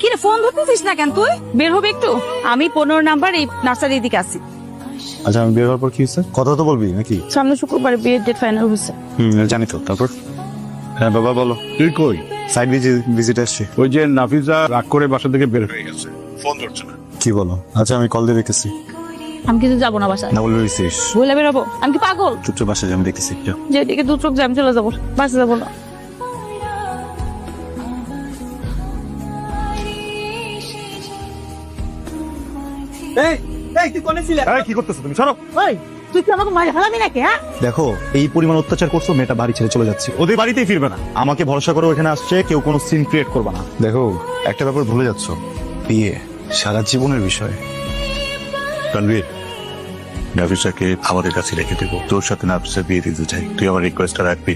কি রে ফোন ধরতেছিস না কেন তুই? বের হবে একটু? আমি পনেরো নাম্বার এই নার্সারির দিকে আসি আচ্ছা আমি বের হওয়ার পর কি হয়েছে? কথা তো বলবি নাকি? সামনে শুক্রবারে বিয়ের ডেট ফাইনাল হয়েছে। হুম জানি তো তারপর? হ্যাঁ বাবা বলো। তুই কই? সাইড ভিজিট আসছে ওই যে নাফিজা রাগ করে বাসা থেকে বের হয়ে গেছে। ফোন ধরছে না। কি বলো? আচ্ছা আমি কল দিয়ে দেখতেছি। আমি কিন্তু যাব না বাসায়। না বলবি রিসিস বলে বেরোবো। আমি কি পাগল? চুপচাপ বাসা আমি দেখতেছি যাও। যেদিকে দু চোখ জ্যাম চলে যাব। বাসে যাব না। দেখো এই পরিমাণ অত্যাচার করছ মেয়েটা বাড়ি ছেড়ে চলে যাচ্ছে। ওদের বাড়িতেই ফিরবে না। আমাকে ভরসা করে ওখানে আসছে কেউ কোনো সিন ক্রিয়েট করবে না। দেখো একটা ব্যাপার ভুলে যাচ্ছ। বিয়ে সারা জীবনের বিষয়। রণবীর নাফিসাকে আমাদের কাছে রেখে দেবো। তোর সাথে নাফিসা বিয়ে দিতে চাই। তুই আমার রিকোয়েস্টটা রাখবি।